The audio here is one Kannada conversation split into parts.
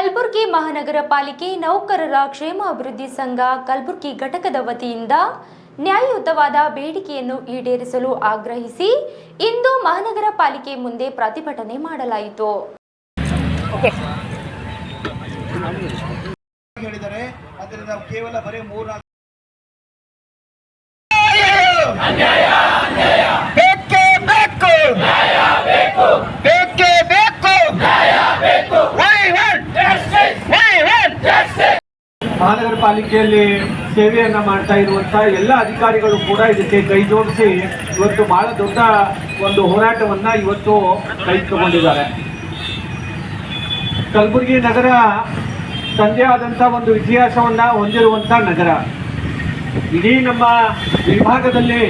ಕಲಬುರಗಿ ಮಹಾನಗರ ಪಾಲಿಕೆ ನೌಕರರ ಕ್ಷೇಮಾಭಿವೃದ್ಧಿ ಸಂಘ ಕಲಬುರಗಿ ಘಟಕದ ವತಿಯಿಂದ ನ್ಯಾಯಯುತವಾದ ಬೇಡಿಕೆಯನ್ನು ಈಡೇರಿಸಲು ಆಗ್ರಹಿಸಿ ಇಂದು ಮಹಾನಗರ ಪಾಲಿಕೆ ಮುಂದೆ ಪ್ರತಿಭಟನೆ ಮಾಡಲಾಯಿತು. ಕೇವಲ ಬರೀ ಮೂರ್ನಾಲ್ಕು ಬೇಕೇ ಬೇಕು ಬೇಕೇ ಬೇಕು Why want? Why want? ಮಹಾನಗರ ಪಾಲಿಕೆಯಲ್ಲಿ ಸೇವೆಯನ್ನ ಮಾಡ್ತಾ ಇರುವಂತ ಎಲ್ಲ ಅಧಿಕಾರಿಗಳು ಕೂಡ ಇದಕ್ಕೆ ಕೈ ಜೋಡಿಸಿ ಇವತ್ತು ಬಹಳ ದೊಡ್ಡ ಒಂದು ಹೋರಾಟವನ್ನ ಇವತ್ತು ಕೈ ತಗೊಂಡಿದ್ದಾರೆ. ಕಲಬುರಗಿ ನಗರ ತಂದೆ ಆದಂತ ಒಂದು ಇತಿಹಾಸವನ್ನ ಹೊಂದಿರುವಂತ ನಗರ. ಇಡೀ ನಮ್ಮ ವಿಭಾಗದಲ್ಲಿ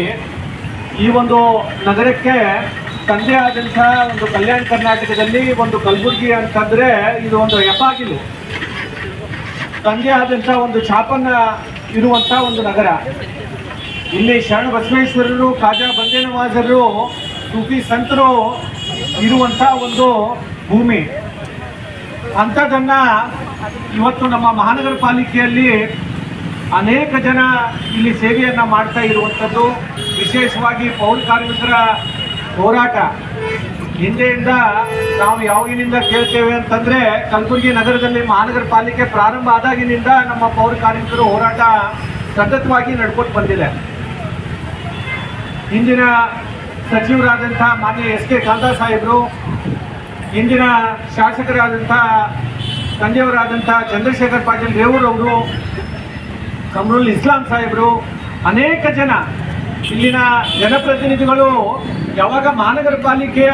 ಈ ಒಂದು ನಗರಕ್ಕೆ ತಂದೆ ಆದಂಥ ಒಂದು ಕಲ್ಯಾಣ ಕರ್ನಾಟಕದಲ್ಲಿ ಒಂದು ಕಲಬುರಗಿ ಅಂತಂದ್ರೆ ಇದು ಒಂದು ಹೆಬ್ಬಾಗಿಲು ತಂದೆ ಆದಂಥ ಒಂದು ಛಾಪನ್ನ ಇರುವಂಥ ಒಂದು ನಗರ. ಇಲ್ಲಿ ಶರಣ ಬಸವೇಶ್ವರರು ಖಾಜಾ ಬಂದೇನವಾಜರು ಸೂಫಿ ಸಂತರು ಇರುವಂಥ ಒಂದು ಭೂಮಿ. ಅಂಥದ್ದನ್ನು ಇವತ್ತು ನಮ್ಮ ಮಹಾನಗರ ಪಾಲಿಕೆಯಲ್ಲಿ ಅನೇಕ ಜನ ಇಲ್ಲಿ ಸೇವೆಯನ್ನು ಮಾಡ್ತಾ ಇರುವಂಥದ್ದು ವಿಶೇಷವಾಗಿ ಪೌರ ಕಾರ್ಮಿಕರ ಹೋರಾಟ. ಹಿಂದೆಯಿಂದ ನಾವು ಯಾವಾಗಿನಿಂದ ಕೇಳ್ತೇವೆ ಅಂತಂದ್ರೆ ಕಲಬುರಗಿ ನಗರದಲ್ಲಿ ಮಹಾನಗರ ಪಾಲಿಕೆ ಪ್ರಾರಂಭ ಆದಾಗಿನಿಂದ ನಮ್ಮ ಪೌರ ಕಾರ್ಮಿಕರು ಹೋರಾಟ ಸತತವಾಗಿ ನಡ್ಕೊಂಡು ಬಂದಿದೆ. ಇಂದಿನ ಸಚಿವರಾದಂಥ ಮಾನ್ಯ ಎಸ್ ಕೆ ಕಾಂತಾ ಸಾಹೇಬರು, ಇಂದಿನ ಶಾಸಕರಾದಂಥ ತಂದೆಯವರಾದಂಥ ಚಂದ್ರಶೇಖರ್ ಪಾಟೀಲ್ ರೇವೂರವರು ಕಮರುಲ್ ಇಸ್ಲಾಂ ಸಾಹೇಬರು, ಅನೇಕ ಜನ ಇಲ್ಲಿನ ಜನಪ್ರತಿನಿಧಿಗಳು ಯಾವಾಗ ಮಹಾನಗರ ಪಾಲಿಕೆಯ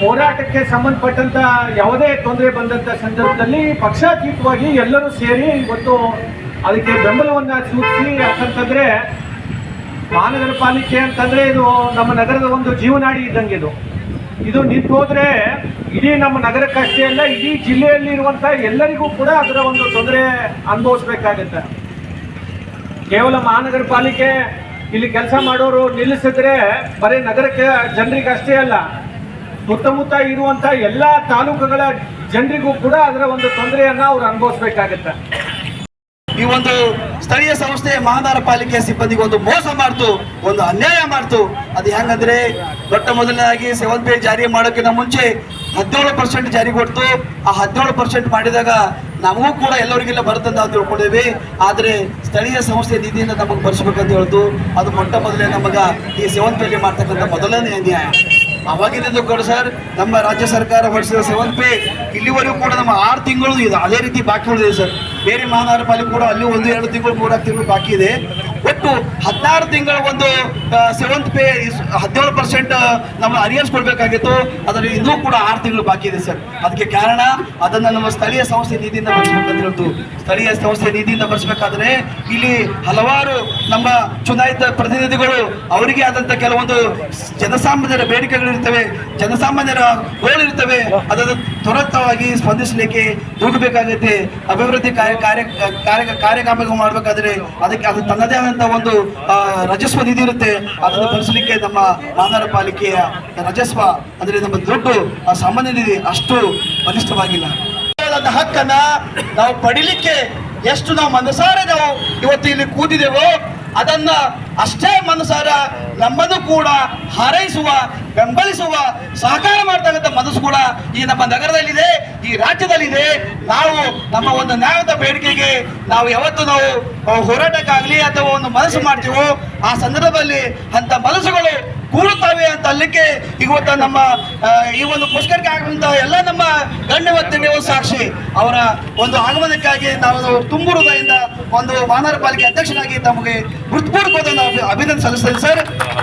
ಹೋರಾಟಕ್ಕೆ ಸಂಬಂಧಪಟ್ಟಂತ ಯಾವುದೇ ತೊಂದರೆ ಬಂದಂತ ಸಂದರ್ಭದಲ್ಲಿ ಪಕ್ಷಾತೀತವಾಗಿ ಎಲ್ಲರೂ ಸೇರಿ ಇವತ್ತು ಅದಕ್ಕೆ ಬೆಂಬಲವನ್ನ ಸೂಚಿಸಿ ಯಾಕಂತಂದ್ರೆ ಮಹಾನಗರ ಪಾಲಿಕೆ ಅಂತಂದ್ರೆ ಇದು ನಮ್ಮ ನಗರದ ಒಂದು ಜೀವನಾಡಿ ಇದ್ದಂಗೆ ಇದು. ಇದು ನಿಂತು ಹೋದ್ರೆ ಇಡೀ ನಮ್ಮ ನಗರಕ್ಕಷ್ಟೇ ಅಲ್ಲ, ಇಡೀ ಜಿಲ್ಲೆಯಲ್ಲಿ ಇರುವಂತ ಎಲ್ಲರಿಗೂ ಕೂಡ ಅದರ ಒಂದು ತೊಂದರೆ ಅನುಭವಿಸ್ಬೇಕಾಗತ್ತೆ. ಕೇವಲ ಮಹಾನಗರ ಪಾಲಿಕೆ ಇಲ್ಲಿ ಕೆಲಸ ಮಾಡೋರು ನಿಲ್ಲಿಸಿದ್ರೆ ಬರೀ ನಗರಕ್ಕೆ ಜನರಿಗೆ ಅಷ್ಟೇ ಅಲ್ಲ, ಸುತ್ತಮುತ್ತ ಇರುವಂತ ಎಲ್ಲ ತಾಲೂಕುಗಳ ಜನರಿಗೂ ಕೂಡ ಅದರ ಒಂದು ತೊಂದರೆಯನ್ನ ಅವ್ರು ಅನುಭವಿಸ್ಬೇಕಾಗತ್ತೆ. ಈ ಒಂದು ಸ್ಥಳೀಯ ಸಂಸ್ಥೆ ಮಹಾನಗರ ಪಾಲಿಕೆ ಸಿಬ್ಬಂದಿಗೆ ಒಂದು ಮೋಸ ಮಾಡ್ತು, ಒಂದು ಅನ್ಯಾಯ ಮಾಡ್ತು. ಅದು ಹೆಂಗಂದ್ರೆ ದೊಡ್ಡ ಮೊದಲನೇದಾಗಿ ಸೆವೆನ್ ಪೇ ಜಾರಿ ಮಾಡೋಕ್ಕಿಂತ ಮುಂಚೆ ಹದಿನೇಳು ಪರ್ಸೆಂಟ್ ಜಾರಿ ಕೊಡ್ತು. ಆ ಹದಿನೇಳು ಪರ್ಸೆಂಟ್ ಮಾಡಿದಾಗ ನಮಗೂ ಕೂಡ ಎಲ್ಲರಿಗೆಲ್ಲ ಬರುತ್ತೆ ಅಂತ ತಿಳ್ಕೊಂಡಿದ್ವಿ ಆದರೆ ಸ್ಥಳೀಯ ಸಂಸ್ಥೆ ನಿಧಿಯಿಂದ ನಮಗೆ ಬರ್ಸ್ಬೇಕಂತ ಹೇಳ್ತು ಅದು ಮೊಟ್ಟ ಮೊದಲೇ ನಮಗ ಈ ಸೆವೆನ್ ಪೇಲಿ ಮಾಡ್ತಕ್ಕಂಥ ಮೊದಲನೇ ಅನ್ಯಾಯ ಅವಾಗಿದ್ದು ಕೂಡ ಸರ್, ನಮ್ಮ ರಾಜ್ಯ ಸರ್ಕಾರ ಹೊರಡಿಸಿದ ಸೆವೆನ್ ಪೇ ಇಲ್ಲಿವರೆಗೂ ಕೂಡ ನಮ್ಮ ಆರು ತಿಂಗಳು ಇದು. ಅದೇ ರೀತಿ ಬಾಕಿ ಉಳಿದಿದೆ ಸರ್. ಬೇರೆ ಮಹಾನಗರ ಪಾಲಿಕೆ ಕೂಡ ಅಲ್ಲಿ ಒಂದು, ಎರಡು ತಿಂಗಳು ಮೂರಾರು ತಿಂಗಳು ಬಾಕಿ ಇದೆ. ಒಟ್ಟು ಹದಿನಾರು ತಿಂಗಳ ಒಂದು ಸೆವೆಂತ್ ಪೇ ಹದಿನೇಳು ಪರ್ಸೆಂಟ್ ನಮ್ಮ ಅರಿಯರ್ಸ್ ಕೊಡಬೇಕಾಗಿತ್ತು. ಅದರಲ್ಲಿ ಇನ್ನೂ ಕೂಡ ಆರು ತಿಂಗಳು ಬಾಕಿ ಇದೆ ಸರ್ ಅದಕ್ಕೆ ಕಾರಣ, ಅದನ್ನು ನಮ್ಮ ಸ್ಥಳೀಯ ಸಂಸ್ಥೆ ನಿಧಿಯಿಂದ ಬರ್ಸ್ಬೇಕಂತ ಹೇಳ್ತು ಸ್ಥಳೀಯ ಸಂಸ್ಥೆ ನಿಧಿಯಿಂದ ಬರ್ಸ್ಬೇಕಾದ್ರೆ ಇಲ್ಲಿ ಹಲವಾರು ನಮ್ಮ ಚುನಾಯಿತ ಪ್ರತಿನಿಧಿಗಳು, ಅವರಿಗೆ ಆದಂತ ಕೆಲವೊಂದು ಜನಸಾಮಾನ್ಯರ ಬೇಡಿಕೆಗಳಿರ್ತವೆ ಜನಸಾಮಾನ್ಯರ ಗೋಳಿರ್ತವೆ ಅದನ್ನು ತ್ವರಿತವಾಗಿ ಸ್ಪಂದಿಸಲಿಕ್ಕೆ ದುಡುಕಬೇಕಾಗುತ್ತೆ ಅಭಿವೃದ್ಧಿ ಕಾರ್ಯ ಕಾರ್ಯ ಕಾರ್ಯ ಕಾರ್ಯಕ್ರಮ ಮಾಡಬೇಕಾದ್ರೆ ಅದಕ್ಕೆ ಅದು ತನ್ನದೇ ಆದಂತ ಒಂದು ರಜಸ್ವ ನಿಧಿ ಇರುತ್ತೆ. ಅದನ್ನು ಭರಿಸಲಿಕ್ಕೆ ನಮ್ಮ ಮಹಾನಗರ ಪಾಲಿಕೆಯ ರಜಸ್ವ ಅಂದ್ರೆ ನಮ್ಮ ದುಡ್ಡು, ಆ ಸಾಮಾನ್ಯ ನಿಧಿ ಅಷ್ಟು ಬಲಿಷ್ಠವಾಗಿಲ್ಲ. ಹಕ್ಕನ್ನ ನಾವು ಪಡಿಲಿಕ್ಕೆ ಎಷ್ಟು ನಾವು ಮನಸಾರೆ ನಾವು ಇವತ್ತು ಇಲ್ಲಿ ಕೂತಿದೆವೋ ಅದನ್ನ ಅಷ್ಟೇ ಮನಸಾರ ನಮ್ಮನ್ನು ಕೂಡ ಹಾರೈಸುವ, ಬೆಂಬಲಿಸುವ, ಸಹಕಾರ ಮಾಡ್ತಕ್ಕಂಥ ಮನಸ್ಸು ಕೂಡ ಈ ನಮ್ಮ ನಗರದಲ್ಲಿದೆ, ಈ ರಾಜ್ಯದಲ್ಲಿದೆ. ನಾವು ನಮ್ಮ ಒಂದು ನ್ಯಾಯದ ಬೇಡಿಕೆಗೆ ನಾವು ಯಾವತ್ತು ನಾವು ಹೋರಾಟಕ್ಕಾಗಲಿ ಅಥವಾ ಒಂದು ಮನಸ್ಸು ಮಾಡ್ತೀವೋ, ಆ ಸಂದರ್ಭದಲ್ಲಿ ಅಂತ ಮನಸ್ಸುಗಳು ಕೂಡುತ್ತವೆ ಅಂತ ಅಲ್ಲಿಗೆ ಇವತ್ತು ನಮ್ಮ ಈ ಒಂದು ಪುಷ್ಕರಕ್ಕೆ ಆಗುವಂತಹ ಎಲ್ಲ ನಮ್ಮ ಗಣ್ಯವತ್ತಿನ ಸಾಕ್ಷಿ ಅವರ ಒಂದು ಆಗಮನಕ್ಕಾಗಿ ನಾವು ತುಂಬು ಹೃದಯದಿಂದ ಒಂದು ಮಹಾನಗರ ಪಾಲಿಕೆ ಅಧ್ಯಕ್ಷನಾಗಿ ತಮಗೆ ಹೃತ್ಪೂರ್ವಕವಾದ ಅಭಿನಂದನೆ ಸಲ್ಲಿಸ್ತೇನೆ ಸರ್.